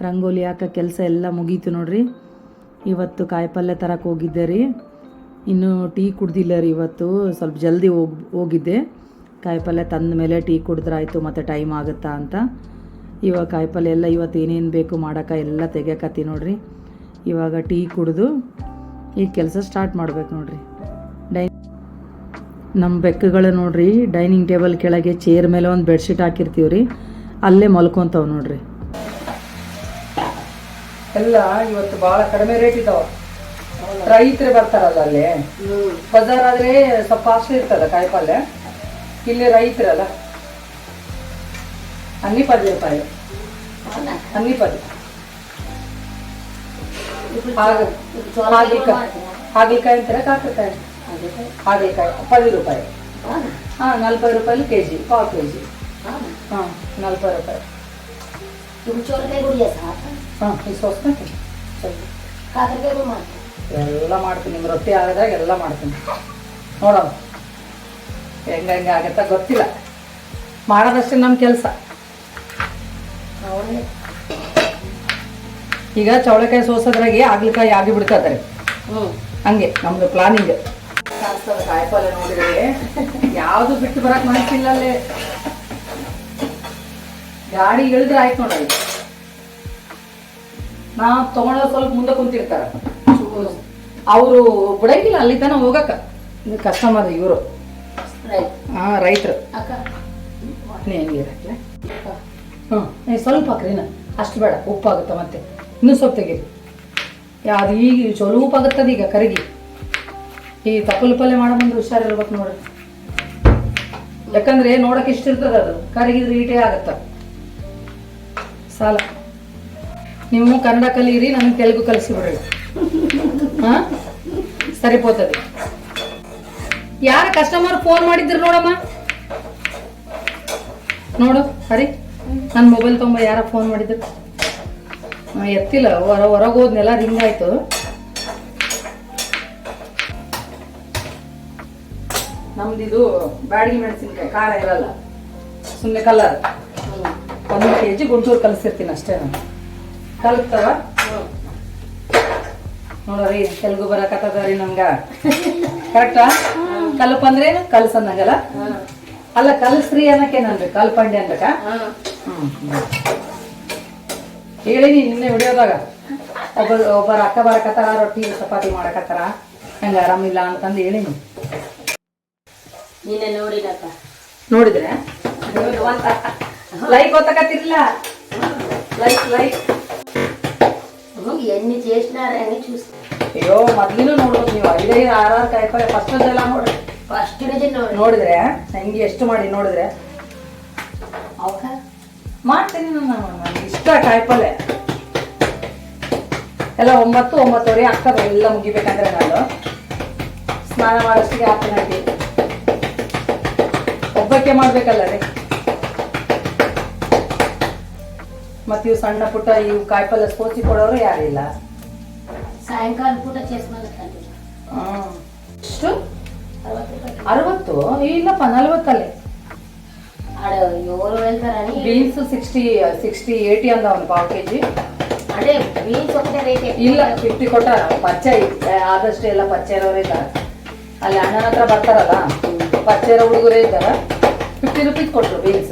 ರಂಗೋಲಿ ಹಾಕೋ ಕೆಲಸ ಎಲ್ಲ ಮುಗೀತು ನೋಡ್ರಿ. ಇವತ್ತು ಕಾಯಿಪಲ್ಯ ತರಕ್ಕೆ ಹೋಗಿದ್ದೆ ರೀ. ಇನ್ನೂ ಟೀ ಕುಡ್ದಿಲ್ಲ ರೀ ಇವತ್ತು. ಸ್ವಲ್ಪ ಜಲ್ದಿ ಹೋಗಿ, ಹೋಗಿದ್ದೆ. ಕಾಯಿಪಲ್ಯ ತಂದ ಮೇಲೆ ಟೀ ಕುಡಿದ್ರಾಯ್ತು, ಮತ್ತು ಟೈಮ್ ಆಗುತ್ತಾ ಅಂತ. ಇವಾಗ ಕಾಯಿಪಲ್ಯ ಎಲ್ಲ ಇವತ್ತು ಏನೇನು ಬೇಕು ಮಾಡೋಕೆ ಎಲ್ಲ ತೆಗಿಯಕತ್ತಿ ನೋಡ್ರಿ. ಇವಾಗ ಟೀ ಕುಡಿದು ಈ ಕೆಲಸ ಸ್ಟಾರ್ಟ್ ಮಾಡ್ಬೇಕು ನೋಡ್ರಿ. ಡೈ ನಮ್ಮ ಬೆಕ್ಕುಗಳು ನೋಡ್ರಿ, ಡೈನಿಂಗ್ ಟೇಬಲ್ ಕೆಳಗೆ ಚೇರ್ ಮೇಲೆ ಒಂದು ಬೆಡ್ಶೀಟ್ ಹಾಕಿರ್ತೀವಿ ರೀ ಅಲ್ಲೇ ಮಲ್ಕೊತಾವೆ ನೋಡ್ರಿ. ಎಲ್ಲ ಇವತ್ತು ಭಾಳ ಕಡಿಮೆ ರೇಟ್ ಇದಾವ. ರೈತರು ಬರ್ತಾರಲ್ಲ ಅಲ್ಲಿ? ಬಜಾರ್ ಆದ್ರೆ ಸ್ವಲ್ಪ ಕಾಸ್ಟ್ಲಿ ಇರ್ತದ ಕಾಯಿಪಲ್ಯ ಇಲ್ಲಿ ರೈತರಲ್ಲ? ಅನ್ನಿ ಪದಿ ರೂಪಾಯಿ. ಅನ್ನಿ ಪದಿ ಹಾಗ- ಹಾಗಲಕಾಯಿ. ಹಾಗಲಕಾಯಿ ಅಂತಾರೆ ಕಾಕರಕಾಯಿ? ಹಾಗಲಕಾಯಿ ಪದಿ ರೂಪಾಯಿ. ಹಾಂ, ನಲ್ವತ್ತು ರೂಪಾಯಿ ಕೆ ಜಿ ಪಾವು ಕೆ ಜಿ ಹಾಂ ಮಾಡ್ತಾರೆ ಎಲ್ಲ ಮಾಡ್ತೀನಿ, ನಿಮ್ಗೆ ರೊಟ್ಟಿ ಆಗದಾಗ ಎಲ್ಲ ಮಾಡ್ತೀನಿ. ನೋಡೋಣ ಹೆಂಗ ಹೆಂಗೆ ಆಗತ್ತ ಗೊತ್ತಿಲ್ಲ. ಮಾಡೋದಷ್ಟೇ ನಮ್ಮ ಕೆಲಸ. ಈಗ ಚೌಳೆಕಾಯಿ ಸೋಸೋದ್ರಾಗೆ ಆಗ್ಲಿಕಾಯಿ ಆಗಿ ಬಿಡ್ತಾರೆ ಹ್ಞೂ ಹಂಗೆ, ನಮ್ದು ಪ್ಲಾನಿಂಗ್ ಕಾಯಿಪಲ್ಲೆ ನೋಡಿದ್ರೆ ಯಾವುದು ಬಿಟ್ಟು ಬರಕ್ ಮನಸ್ಸಿಲ್ಲ ಅಲ್ಲೇ ಗಾಡಿ ಇಳಿದ್ರೆ ಆಯ್ತು ನೋಡಲ್ಲಿ ನಾ ತಗೊಂಡ ಸ್ವಲ್ಪ ಮುಂದೆ ಕುಂತಿರ್ತಾರ. ಅವರು ಬಿಡಂಗಿಲ್ಲ ಅಲ್ಲಿ ತನ ಹೋಗಕ್ಕ. ಕಸ್ಟಮರ್ ಇವರು. ಹಾ ರೈತರು. ಅಕ್ಕ. ನೀ ಹೆಂಗೆ ಇರಕ್ಲೆ? ಹ್ಞೂ ನೀ ಸ್ವಲ್ಪ ಹಾಕ್ರಿನ ಅಷ್ಟು ಬೇಡ ಉಪ್ಪಾಗುತ್ತೆ ಮತ್ತೆ. ಇನ್ನೂ ಸ್ವಲ್ಪ ತೆಗೀರಿ. ಅದು ಈಗ ಚಲೋ ಉಪ್ಪಾಗುತ್ತದೆ ಈಗ ಕರಗಿ. ಈ ತಪ್ಪಲು ಪಲ್ಯ ಮಾಡೋ ಬಂದ್ರೆ ಹುಷಾರಿರ್ಬೇಕು ನೋಡ್ರಿ ಯಾಕಂದ್ರೆ ನೋಡಕ್ಕೆ ಇಷ್ಟ ಇರ್ತದ ಅದು. ಕರಗಿದ್ರೆ ಈಟೇ ಆಗತ್ತ. ಸಾಲ. ನೀವು ಕನ್ನಡ ಕಲಿಯಿರಿ ನನಗೆ ತೆಲುಗು ಕಲಿಸಿ ಹಾಂ? ಸರಿಪೋತದೆ ಯಾರ ಕಸ್ಟಮರ್ ಫೋನ್ ಮಾಡಿದ್ರು ನೋಡಮ್ಮ? ನೋಡು ಸರಿ ನನ್ನ ಮೊಬೈಲ್ ತೊಂಬ ಯಾರ ಫೋನ್ ಮಾಡಿದ್ರು? ಎತ್ತಿಲ್ಲ, ಹೊರ, ಹೊರಗೆ ಹೋದ್ನೆಲ್ಲ ರಿಂಗ್ ಆಯ್ತು. ಇದು ಬ್ಯಾಡಗಿ ಮೆಣಸಿನ್ಕಾಯಿ, ಖಾರ ಇರಲ್ಲ. ಸುಮ್ಮನೆ ಕಲರ್ ಒಂದು ಕೆ ಜಿ ಗುಂಟೂರು ಕಲಿಸಿರ್ತೀನಿ ಅಷ್ಟೇ ನಾನು. ಕಲಕ್ತವ? ನೋಡ್ರಿ ತೆಲುಗು ಬರಕತ್ತದ್ರಿ ನಮ್ಗ. ಕರೆಕ್ಟಾ ಕಲ್ಪ ಅಂದ್ರೆ ಕಲ್ಸ ಕಲಸ್ ಅನ್ನಂಗಲ್ಲ ಅಲ್ಲ ಕಲ್ಸ್ರಿ ಅನ್ನಕ್ಕೆ ನನ್ರಿ ಕಲ್ಪಂಡೆ ಅನ್ಬೇಕ? ಹೇಳಿನಿ ನಿನ್ನೆ ವಿಡಿಯೋದಾಗ. ಒಬ್ಬರು ಒಬ್ಬರ ಅಕ್ಕ ಬರಕತ್ತಾರ ರೊಟ್ಟಿ ಚಪಾತಿ ಮಾಡಕತ್ತಾರ. ಹಂಗ ಆರಾಮಿಲ್ಲ ಅಂತಂದು ಹೇಳಿನಿ ನೀನೆ. ನೋಡಿನಕ್ಕ ನೋಡಿದ್ರೆ? ಲೈಕ್ ಗೊತ್ತಾಕತ್ತಿರ್ಲಿಲ್ಲ. ಲೈಕ್ ಲೈಕ್ ಹ್ಞೂ ఎన్ని చేసినారా అని చూస్తా ಅಯ್ಯೋ ಮೊದ್ಲಿನೂ ನೋಡ್ಬೋದು ನೀವು ಐದೈದು ಆರಾರು ಕಾಯಿಪಲ್ಲೆ ಫಸ್ಟ್ ಎಲ್ಲ ನೋಡ್ರಿ ఫస్ట్ నుంచి ನೋಡಿ ನೋಡಿದ್ರೆ ಹೆಂಗೆ ಎಷ್ಟು ಮಾಡಿ ನೋಡಿದ್ರೆ ಅವಕ ಮಾಡ್ತೀನಿ ನಾನು ನನಗೆ ಇಷ್ಟ ಕಾಯಿಪಲ್ಲೆ ಎಲ್ಲ ಒಂಬತ್ತು ಒಂಬತ್ತುವರೆ ಆಗ್ತದೆ ಎಲ್ಲ ಮುಗಿಬೇಕಂದ್ರೆ ನಾನು ಸ್ನಾನ ಮಾಡೋಷ್ಟಿಗೆ ಹಾಕ್ತೀನಿ ಅಡ್ಡಿ ಒಬ್ಬಕ್ಕೆ ಮಾಡ್ಬೇಕಲ್ಲ ರೀ ಮತ್ತೆ ಇವು ಸಣ್ಣ ಪುಟ್ಟ ಇವು ಕಾಯಿಪಲ್ಲೆ ಸೋಸಿ ಕೊಡೋರು ಯಾರಿಲ್ಲ సాయంకాలం పూట చేసుకున్నాను ಹ್ಮ್. ಎಷ್ಟು అరవై రూపాయలు ಅರವತ್ತು ಇಲ್ಲಪ್ಪ ನಲ್ವತ್ತಲ್ಲೇ ఆడ ఎవరు వెళ్తారని ಬೀನ್ಸ್ ಸಿಕ್ಸ್ಟಿ ಸಿಕ್ಸ್ಟಿ ಏಯ್ಟಿ ಅಂದ ಒಂದು ಪಾವ್ ಕೆ ಜಿ అంటే బీన్స్ ఒకటే రేట్ ಇಲ್ಲ ಫಿಫ್ಟಿ ಕೊಟ್ಟಾರ ಪಚ್ಚೆ ಐತೆ. ಆದಷ್ಟು ಎಲ್ಲ ಪಚ್ಚೆ ಇರೋರೇ ಇದ್ದಾರೆ ಅಲ್ಲಿ ಅಣ್ಣನ ಹತ್ರ ಬರ್ತಾರಲ್ಲ ಪಚ್ಚೆ ಇರೋ ಹುಡುಗರೇ ಇದ್ದಾರ ಫಿಫ್ಟಿ ರುಪೀಸ್ ಕೊಟ್ರು ಬೀನ್ಸ್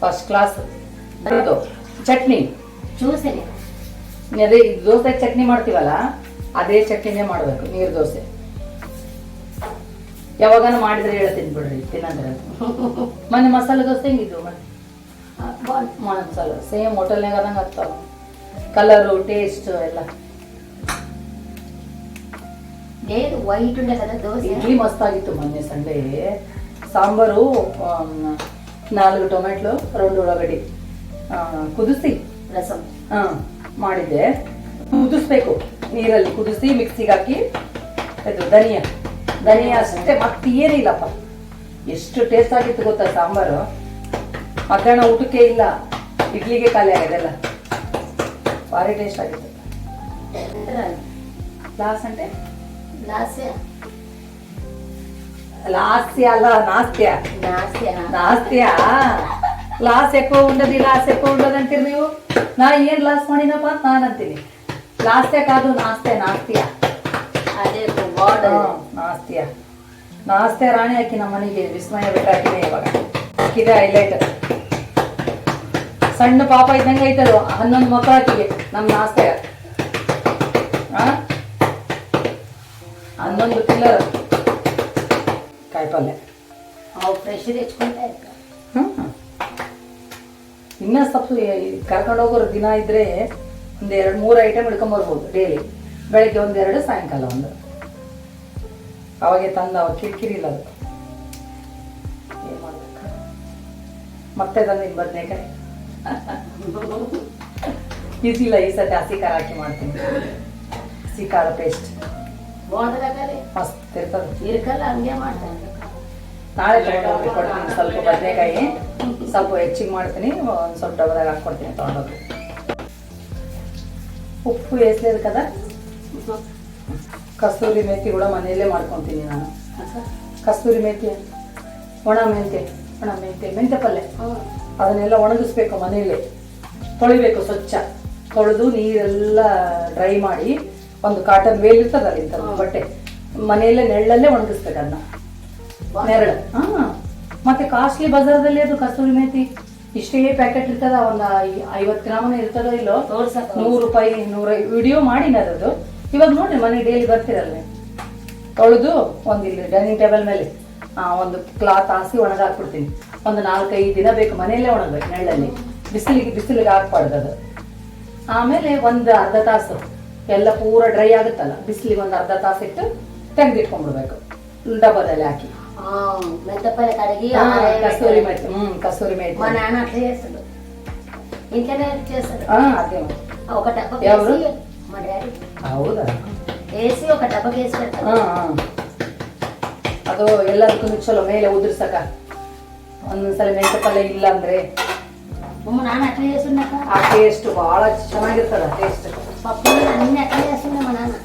ಫಸ್ಟ್ ಕ್ಲಾಸ್ ಇದು ಚಟ್ನಿ. ಜ್ಯೂಸ್ ಅದೇ ದೋಸೆ ಚಟ್ನಿ ಮಾಡ್ತೀವಲ್ಲ ಅದೇ ಚಟ್ನಿನೇ ಮಾಡಬೇಕು ನೀರು ದೋಸೆ. ಯಾವಾಗನ ಮಾಡಿದ್ರೆ ಹೇಳ್ತೀನಿ ಬಿಡ್ರಿ ತಿನ್ನಂದ್ರೆ. ಮೊನ್ನೆ ಮಸಾಲೆ ದೋಸೆ ಹೆಂಗಿದ್ರು ಮಸಾಲೆ. ಸೇಮ್ ಹೋಟೆಲ್ನಾಗ ಅದಂಗೆ ಆಗ್ತಾವ. ಕಲರು ಟೇಸ್ಟ್ ಎಲ್ಲ. ಏನು ವೈಟ್ ಉಂಡೆ ದೋಸೆ? ಇಡ್ಲಿ ಮಸ್ತಾಗಿತ್ತು ಮೊನ್ನೆ ಸಂಡೇ. ಸಾಂಬಾರು ನಾಲ್ಕು ಟೊಮೆಟೊ రెండు ಉಳ್ಳಾಗಡ್ಡಿ ಆ, ಕುದಿಸಿ ರಸಂ ಹಾಂ ಮಾಡಿದ್ದೆ ಕುದಿಸ್ಬೇಕು ನೀರಲ್ಲಿ ಕುದಿಸಿ ಮಿಕ್ಸಿಗೆ ಹಾಕಿ ಇದು ಧನಿಯಾ ಧನಿಯಾ ಅಷ್ಟೇ ಮತ್ತೇನಿಲ್ಲಪ್ಪ ಎಷ್ಟು ಟೇಸ್ಟ್ ಆಗಿತ್ತು ಗೊತ್ತಾ ಸಾಂಬಾರು ಮಧ್ಯಾಹ್ನ ಊಟಕ್ಕೆ ಇಲ್ಲ ಇಡ್ಲಿಗೆ ಖಾಲಿ ಆಗಿದೆಲ್ಲ ಭಾರಿ ಟೇಸ್ಟ್ ಆಗಿತ್ತು ಲಾಸ್ అంటే లాస్య లాస్య నాస్య నాస్య ಲಾಸ್ ಎಕ್ಕೋ ಉಂಡದಿ ಲಾಸ್ ఎక్కువ ಉಂಡದ ಅಂತೀರಿ ನೀವು? ನಾ ಏನ್ ಲಾಸ್ ಮಾಡಿನಪ್ಪ? ಅಂತ ನಾನು ಅಂತೀನಿ ಲಾಸ್ಯ ಕಾದು ನಾಸ್ತೆ ನಾಸ್ತಿಯ. ಅದೇ ನಾಸ್ತಿಯ. ನಾಸ್ತೆ ರಾಣಿ ಹಾಕಿ ನಮ್ಮ ಮನೆಗೆ ವಿಸ್ಮಯ ಬಿಟ್ಟಾಕಿದೆ ಇವಾಗ. ಹಾಕಿದೆ ಹೈಲೈಟ್ ಸಣ್ಣ ಪಾಪ ಇದ್ದಂಗೆ ಐತದು ಹನ್ನೊಂದು ಮಕ್ಕಳು ಹಾಕಿಗೆ ನಮ್ಮ ನಾಸ್ತೆ ಹನ್ನೊಂದು ಪಿಲ್ಲರ್. ಕಾಯಿಪಲ್ಲೆ ಅವು ಫ್ರೆಶ್ ಹೆಚ್ಕೊಳ್ತಾ ಸ್ವಲ್ಪ ಕರ್ಕೊಂಡು ಹೋಗೋರು ದಿನ ಇದ್ರೆ ಒಂದು ಎರಡು ಮೂರು ಐಟಮ್ ಹಿಡ್ಕೊಂಬರ್ಬೋದು ಡೈಲಿ ಬೆಳಗ್ಗೆ ಒಂದೆರಡು ಸಾಯಂಕಾಲ ಒಂದು. ಅವಾಗೆ ತಂದ ಅವಾಗ ಕಿರಿಕಿರಿ ಇಲ್ಲ ಅದು. ಮತ್ತೆ ತಂದು ಇನ್ನು ಬದನೇಕಾಯಿ ಇದಿಲ್ಲ ಈ ಸತಿ ಹಸಿ ಕಾಲ ಹಾಕಿ ಮಾಡ್ತೀನಿ. ಹಸಿ ಕಾಳು ಪೇಸ್ಟ್ ಮಸ್ತ್ ಇರ್ತದೆ. ಇರ್ಕಲ್ಲ ಹಂಗೆ ಮಾಡ್ತಾರೆ. ನಾಳೆ ತಗೊಂಡೋಗಿ ಕೊಡ್ತೀನಿ, ಸ್ವಲ್ಪ ಬದನೆಕಾಯಿ. ಸ್ವಲ್ಪ ಹೆಚ್ಚಿಗೆ ಮಾಡ್ತೀನಿ, ಒಂದು ಸ್ವಲ್ಪ ಡಬ್ಬದಾಗ ಹಾಕ್ಕೊಡ್ತೀನಿ, ತೊಗೊಂಡೋಗಿ. ಉಪ್ಪು ಎಸ್ಲೇದು ಕದ ಕಸ್ತೂರಿ ಮೇತಿ ಕೂಡ ಮನೆಯಲ್ಲೇ ಮಾಡ್ಕೊತೀನಿ ನಾನು. ಕಸ್ತೂರಿ ಮೇತಿ, ಒಣ ಮೆಂತೆ ಒಣ ಮೆಂತೆ ಮೆಂತೆ ಪಲ್ಯ ಅದನ್ನೆಲ್ಲ ಒಣಗಿಸ್ಬೇಕು ಮನೆಯಲ್ಲೇ. ತೊಳಿಬೇಕು ಸ್ವಚ್ಛ. ತೊಳೆದು ನೀರೆಲ್ಲ ಡ್ರೈ ಮಾಡಿ, ಒಂದು ಕಾಟನ್ ವೇಲ್ ಇರ್ತದಲ್ಲ ಬಟ್ಟೆ, ಮನೆಯಲ್ಲೇ ನೆಳ್ಳಲ್ಲೇ ಒಣಗಿಸ್ಬೇಕು ಅದನ್ನ. ನೆರಳು. ಹಾ. ಮತ್ತೆ ಕಾಸ್ಟ್ಲಿ ಬಜಾರದಲ್ಲಿ ಅದು ಕಸ್ತೂರಿ ಮೇತಿ ಇಷ್ಟೇ ಪ್ಯಾಕೆಟ್ ಇರ್ತದ ಒಂದು ಐವತ್ ಗ್ರಾಮನ ಇರ್ತದೋ ಇಲ್ಲೋ ನೂರು ರೂಪಾಯಿ ನೂರ ವಿಡಿಯೋ ಮಾಡಿನ ಅದು ಇವಾಗ ನೋಡ್ರಿ ಮನೆ ಡೈಲಿ ಬರ್ತಿರಲ್ಲ ತೊಳೆದು ಒಂದು ಇಲ್ಲಿ ಡೈನಿಂಗ್ ಟೇಬಲ್ ಮೇಲೆ ಆ, ಒಂದು ಕ್ಲಾತ್ ಹಾಸಿ ಒಣಗ ಹಾಕ್ಬಿಡ್ತೀನಿ. ಒಂದು ನಾಲ್ಕೈದು ದಿನ ಬೇಕು ಮನೆಯಲ್ಲೇ ಒಣಗ್ಬೇಕು ನೆಳ್ಳಲ್ಲಿ. ಬಿಸಿಲಿಗೆ ಬಿಸಿಲಿಗೆ ಹಾಕ್ಬಾರ್ದು ಅದು. ಆಮೇಲೆ ಒಂದು ಅರ್ಧ ತಾಸು. ಎಲ್ಲ ಪೂರ ಡ್ರೈ ಆಗುತ್ತಲ್ಲ ಬಿಸಿಲಿಗೆ ಒಂದು ಅರ್ಧ ತಾಸು ಇಟ್ಟು ತೆಗೆದಿಟ್ಕೊಂಡ್ಬಿಡ್ಬೇಕು. ಡಬ್ಬದಲ್ಲಿ ಹಾಕಿ. మెంతపల్లి కడిగి ಆ, ఆరేయాలి. ಕಸ್ತೂರಿ ಮೇಥಿ ಹ್ಮ್ ಕಸ್ತೂರಿ ಮೇಥಿ మా నాన్న అట్లా చేస్తాడు ఇంట్లోనే చేస్తాడు ಹಾ ಅದೇ ಮತ್ತೆ. ఒక డబ్బా ఎవరు? వేసి మా డాడీ ಹೌದಾ వేసి ఒక డబ్బా వేసి పెడతాడు ಹಾ ಹಾ. ಅದು ಎಲ್ಲದಕ್ಕೂ ಚಲೋ ಮೇಲೆ ಉದುರ್ಸಕ ಒಂದೊಂದ್ಸಲ ಮೆಂತೆ ಪಲ್ಯ ಇಲ್ಲ ಅಂದ್ರೆ మా నాన్న అట్లా చేస్తున్నాక ಆ ಟೇಸ್ಟ್ ಬಹಳ ಚೆನ್ನಾಗಿರ್ತದ ಟೇಸ್ಟ್ పప్పు అన్ని అట్లా చేస్తుండే మా నాన్న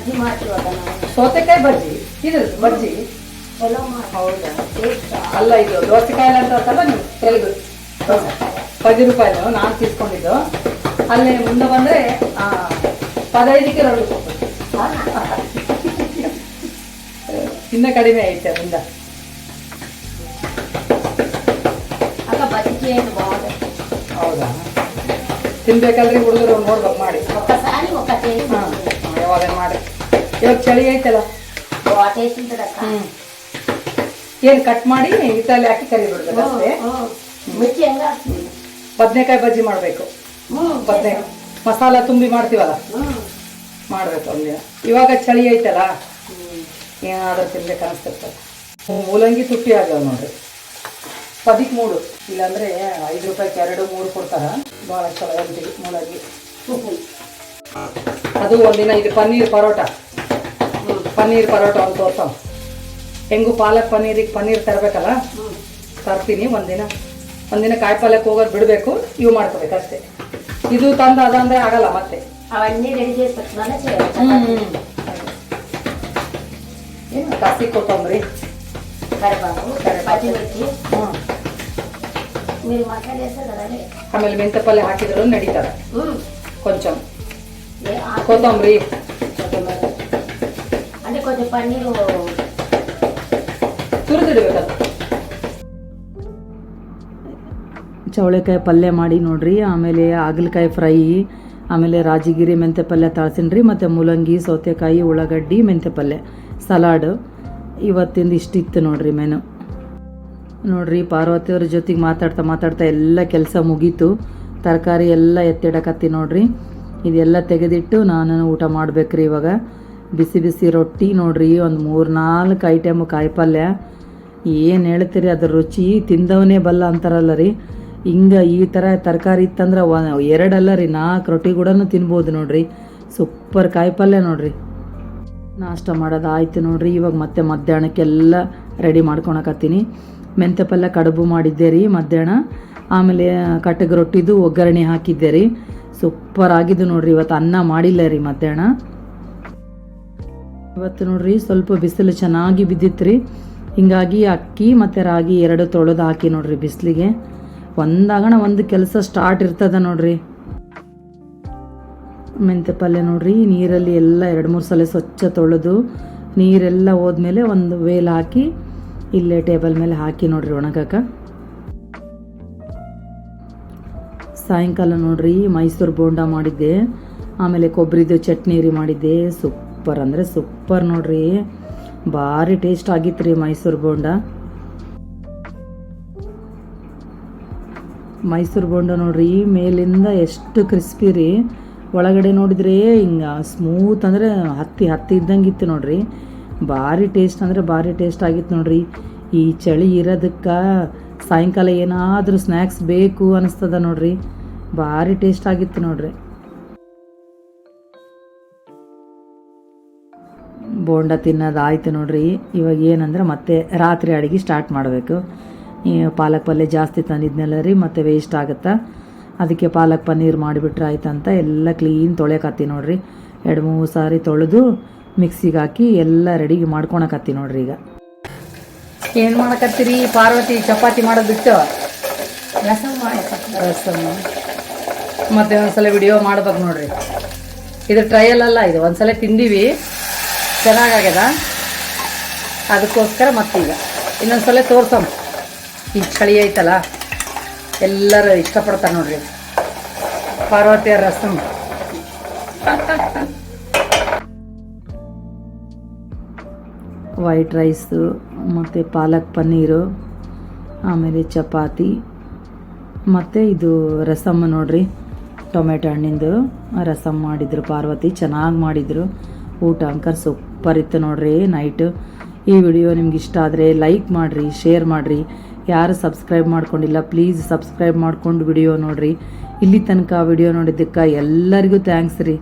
ಬಜ್ಜಿ ನಾವು? ಸೌತೆಕಾಯಿ ಬಜ್ಜಿ. ಇದು ಬಜ್ಜಿ. ಹೌದಾ? ಅಲ್ಲ ಇದು ದೋಸೆಕಾಯಿ ಅಂತಲ್ಲ ನೀವು? ತೆಲುಗು. ಪದಿ ರೂಪಾಯಿ ನಾನು ತಿಳ್ಕೊಂಡಿದ್ದು ಅಲ್ಲಿ ಮುಂದೆ ಬಂದರೆ ಪದೈದಕ್ಕೆ ರೊಳ್ಳು ಇನ್ನ ಕಡಿಮೆ ಐತೆ ಅದರಿಂದ ಅಲ್ಲ ಬಜ್ಜಿ ಏನು ಹೌದಾ? ತಿನ್ಬೇಕಾದ್ರೆ ಹುಡುಗರು ನೋಡ್ಬೇಕು ಮಾಡಿ. ಇವಾಗ ಚಳಿ ಐತಲ್ಲ? ಹ್ಮ್. ಏನು ಕಟ್ ಮಾಡಿ ಹಿತ್ತಲ್ಲಿ ಹಾಕಿ ಕರಿಬಿಡ್ಬೇಕು ಅಷ್ಟೇ. ಬದನೆಕಾಯಿ ಬಜ್ಜಿ ಮಾಡಬೇಕು. ಬದನೆಕಾಯಿ. ಮಸಾಲ ತುಂಬಿ ಮಾಡ್ತೀವಲ್ಲ? ಮಾಡಬೇಕು ಒಂದಿನ. ಇವಾಗ ಚಳಿ ಐತಲ್ಲ? ಏನಾದರೂ ತಿನ್ಬೇಕು ಅನಿಸ್ತಿರ್ತದೆ. ಮೂಲಂಗಿ ತುಟ್ಟಿ ಆಗ್ಯಾವ ನೋಡ್ರಿ. ಪದಿಕ್ ಮೂಡು ಇಲ್ಲಾಂದ್ರೆ ಐದು ರೂಪಾಯಿಗೆ ಎರಡು ಮೂರು ಕೊಡ್ತಾರ. ಭಾಳ ಚಲೋ ಅಂತೀವಿ ಮೂಲಂಗಿ. ಅದು ಒಂದಿನ ಇದು ಪನ್ನೀರ್ ಪರೋಟ. ಪನ್ನೀರ್ ಪರೋಟ ಅಂತ ತೋರ್ಸವ ಹೆಂಗು ಪಾಲಕ್ ಪನ್ನೀರಿಗೆ ಪನ್ನೀರ್ ತರಬೇಕಲ್ಲ? ತರ್ತೀನಿ ಒಂದಿನ. ಒಂದಿನ ಕಾಯಿ ಪಾಲಕ್ ಹೋಗೋದು ಬಿಡಬೇಕು ಇವು ಮಾಡ್ಕೋಬೇಕು ಅಷ್ಟೇ. ಇದು ತಂದು ಅದಂದ್ರೆ ಆಗಲ್ಲ ಮತ್ತೆ. ಏನು ಕಾಸಿ ಆಮೇಲೆ ಮೆಂತೆ ಪಲ್ಯ ಹಾಕಿದ್ರು ನಡೀತಾರೆ ಕೊಂಚ. ಕೊತ್ತಂಬರಿ. ಸ್ವಲ್ಪ ನೀರು ತುರಿದಿಡ್ಬೇಕದು. ಚವಳೆಕಾಯಿ ಪಲ್ಯ ಮಾಡಿ ನೋಡ್ರಿ ಆಮೇಲೆ ಹಾಗಲಕಾಯಿ ಫ್ರೈ ಆಮೇಲೆ ರಾಜಗಿರಿ ಮೆಂತೆ ಪಲ್ಯ ತಾಳ್ಸಿನ್ರಿ ಮತ್ತು ಮೂಲಂಗಿ ಸೌತೆಕಾಯಿ ಉಳ್ಳಾಗಡ್ಡಿ ಮೆಂತೆ ಪಲ್ಯ. ಸಲಾಡ್ ಇವತ್ತಿಂದ ಇಷ್ಟಿತ್ತು ನೋಡ್ರಿ ಮೆನು ನೋಡ್ರಿ ಪಾರ್ವತಿಯವ್ರ ಜೊತೆಗೆ ಮಾತಾಡ್ತಾ ಮಾತಾಡ್ತಾ ಎಲ್ಲ ಕೆಲಸ ಮುಗೀತು. ತರಕಾರಿ ಎಲ್ಲ ಎತ್ತಿಡಕತ್ತಿ ನೋಡ್ರಿ. ಇದೆಲ್ಲ ತೆಗೆದಿಟ್ಟು ನಾನು ಊಟ ಮಾಡಬೇಕ್ರಿ ಇವಾಗ. ಬಿಸಿ ಬಿಸಿ ರೊಟ್ಟಿ ನೋಡ್ರಿ, ಒಂದು ಮೂರು ನಾಲ್ಕು ಐಟಮ್ ಕಾಯಿ ಪಲ್ಯ ಏನು ಹೇಳ್ತೀರಿ ಅದ್ರ ರುಚಿ ತಿಂದವನೇ ಬಲ್ಲ ಅಂತಾರಲ್ಲ ರೀ. ಹಿಂಗೆ ಈ ಥರ ತರಕಾರಿ ಇತ್ತಂದ್ರೆ ಎರಡಲ್ಲ ರೀ ನಾಲ್ಕು ರೊಟ್ಟಿ ಕೂಡ ತಿನ್ಬೋದು ನೋಡ್ರಿ. ಸೂಪರ್ ಕಾಯಿ ಪಲ್ಯ ನೋಡ್ರಿ. ನಾಷ್ಟ ಮಾಡೋದು ಆಯ್ತು ನೋಡ್ರಿ, ಇವಾಗ ಮತ್ತೆ ಮಧ್ಯಾಹ್ನಕ್ಕೆಲ್ಲ ರೆಡಿ ಮಾಡ್ಕೊಳಕತ್ತೀನಿ ಮೆಂತೆ ಪಲ್ಯ ಕಡುಬು ಮಾಡಿದ್ದೆ ರೀ ಮಧ್ಯಾಹ್ನ. ಆಮೇಲೆ ಕಟ್ಟಗೆ ರೊಟ್ಟಿದು ಒಗ್ಗರಣೆ ಹಾಕಿದ್ದೆ ರೀ. ಸೂಪರ್ ಆಗಿದ್ದು ನೋಡ್ರಿ ಇವತ್ತು ಅನ್ನ ಮಾಡಿಲ್ಲ ರೀ ಮಧ್ಯಾಹ್ನ. ಇವತ್ತು ನೋಡ್ರಿ ಸ್ವಲ್ಪ ಬಿಸಿಲು ಚೆನ್ನಾಗಿ ಬಿದ್ದಿತ್ತು ರೀ ಹಿಂಗಾಗಿ ಅಕ್ಕಿ ಮತ್ತು ರಾಗಿ ಎರಡು ತೊಳೆದು ಹಾಕಿ ನೋಡ್ರಿ ಬಿಸಿಲಿಗೆ. ಒಂದಾಗಣ ಒಂದು ಕೆಲಸ ಸ್ಟಾರ್ಟ್ ಇರ್ತದ ನೋಡ್ರಿ. ಮೆಂತ್ಯ ಪಲ್ಯ ನೋಡ್ರಿ, ನೀರಲ್ಲಿ ಎಲ್ಲ ಎರಡು ಮೂರು ಸಲ ಸ್ವಚ್ಛ ತೊಳೆದು ನೀರೆಲ್ಲ ಹೋದ್ಮೇಲೆ ಒಂದು ವೇಲ್ ಹಾಕಿ ಇಲ್ಲೇ ಟೇಬಲ್ ಮೇಲೆ ಹಾಕಿ ನೋಡ್ರಿ ಒಣಗಕ. ಸಾಯಂಕಾಲ ನೋಡ್ರಿ ಮೈಸೂರು ಬೋಂಡ ಮಾಡಿದ್ದೆ, ಆಮೇಲೆ ಕೊಬ್ಬರಿದು ಚಟ್ನಿ ರೀ ಮಾಡಿದ್ದೆ ಸೂಪರ್ ಅಂದರೆ ಸೂಪರ್ ನೋಡ್ರಿ. ಭಾರಿ ಟೇಸ್ಟ್ ಆಗಿತ್ತು ರೀ ಮೈಸೂರು ಬೋಂಡ. ಮೈಸೂರು ಬೋಂಡ ನೋಡ್ರಿ, ಮೇಲಿಂದ ಎಷ್ಟು ಕ್ರಿಸ್ಪಿ ರೀ. ಒಳಗಡೆ ನೋಡಿದ್ರೆ ಹಿಂಗೆ ಸ್ಮೂತ್ ಅಂದರೆ ಹತ್ತಿ ಹತ್ತಿ ಇದ್ದಂಗೆ ಇತ್ತು ನೋಡ್ರಿ. ಭಾರಿ ಟೇಸ್ಟ್ ಅಂದರೆ ಭಾರಿ ಟೇಸ್ಟ್ ಆಗಿತ್ತು ನೋಡ್ರಿ. ಈ ಚಳಿ ಇರೋದಕ್ಕೆ ಸಾಯಂಕಾಲ ಏನಾದರೂ ಸ್ನ್ಯಾಕ್ಸ್ ಬೇಕು ಅನಿಸ್ತದ ನೋಡ್ರಿ. ಭಾರಿ ಟೇಸ್ಟ್ ಆಗಿತ್ತು ನೋಡ್ರಿ. ಬೋಂಡ ತಿನ್ನೋದು ಆಯ್ತು ನೋಡ್ರಿ. ಇವಾಗ ಏನಂದ್ರೆ ಮತ್ತೆ ರಾತ್ರಿ ಅಡುಗೆ ಸ್ಟಾರ್ಟ್ ಮಾಡಬೇಕು. ಈ ಪಾಲಕ್ ಪಲ್ಯ ಜಾಸ್ತಿ ತಂದಿದ್ನೆಲ್ಲ ರೀ ಮತ್ತೆ ವೇಸ್ಟ್ ಆಗುತ್ತಾ? ಅದಕ್ಕೆ ಪಾಲಕ್ ಪನ್ನೀರ್ ಮಾಡಿಬಿಟ್ರೆ ಆಯ್ತಂತ ಎಲ್ಲ ಕ್ಲೀನ್ ತೊಳೆಯಕತ್ತಿ ನೋಡ್ರಿ. ಎರಡು ಮೂರು ಸಾರಿ ತೊಳೆದು ಮಿಕ್ಸಿಗೆ ಹಾಕಿ ಎಲ್ಲ ರೆಡಿ ಮಾಡ್ಕೊಳಕತ್ತಿ ನೋಡ್ರಿ ಈಗ. ಏನು ಮಾಡಕತ್ತೀರಿ? ಪಾರ್ವತಿ ಚಪಾತಿ ಮಾಡೋದು ಬಿಟ್ಟು ರಸಮ್ ಮಾಡಕ್ಕೆ ರಸಮ್ ಮತ್ತೆ ಒಂದ್ಸಲ ವಿಡಿಯೋ ಮಾಡ್ಬೇಕು ನೋಡ್ರಿ. ಇದು ಟ್ರಯಲ್ ಅಲ್ಲ ಇದು ಒಂದ್ಸಲ ತಿಂದೀವಿ. ಚೆನ್ನಾಗಾಗ್ಯದ? ಅದಕ್ಕೋಸ್ಕರ ಮತ್ತೀಗ. ಇನ್ನೊಂದ್ಸಲ ತೋರ್ಸಮ್ಮ ಈ ಚಳಿ ಐತಲ್ಲ, ಎಲ್ಲರೂ ಇಷ್ಟಪಡ್ತಾರೆ ನೋಡ್ರಿ. ಪಾರ್ವತಿಯ ರಸಮ್ ವೈಟ್ ರೈಸು ಮತ್ತು ಪಾಲಕ್ ಪನ್ನೀರು, ಆಮೇಲೆ ಚಪಾತಿ, ಮತ್ತು ಇದು ರಸಮ್ ನೋಡ್ರಿ. ಟೊಮೆಟೊ ಹಣ್ಣಿಂದು ರಸಮ್ ಮಾಡಿದ್ರು, ಪಾರ್ವತಿ ಚೆನ್ನಾಗಿ ಮಾಡಿದರು. ಊಟ, ಅಂಕರ್ ಸೂಪರ್ ಇತ್ತು ನೋಡ್ರಿ ನೈಟು ಈ ವಿಡಿಯೋ ನಿಮ್ಗೆ ಇಷ್ಟ ಆದರೆ ಲೈಕ್ ಮಾಡಿರಿ ಶೇರ್ ಮಾಡಿರಿ. ಯಾರು ಸಬ್ಸ್ಕ್ರೈಬ್ ಮಾಡ್ಕೊಂಡಿಲ್ಲ ಪ್ಲೀಸ್ ಸಬ್ಸ್ಕ್ರೈಬ್ ಮಾಡ್ಕೊಂಡು ವಿಡಿಯೋ ನೋಡಿರಿ. ಇಲ್ಲಿ ತನಕ ವಿಡಿಯೋ ನೋಡಿದ್ದಕ್ಕೆ ಎಲ್ಲರಿಗೂ ಥ್ಯಾಂಕ್ಸ್ ರೀ.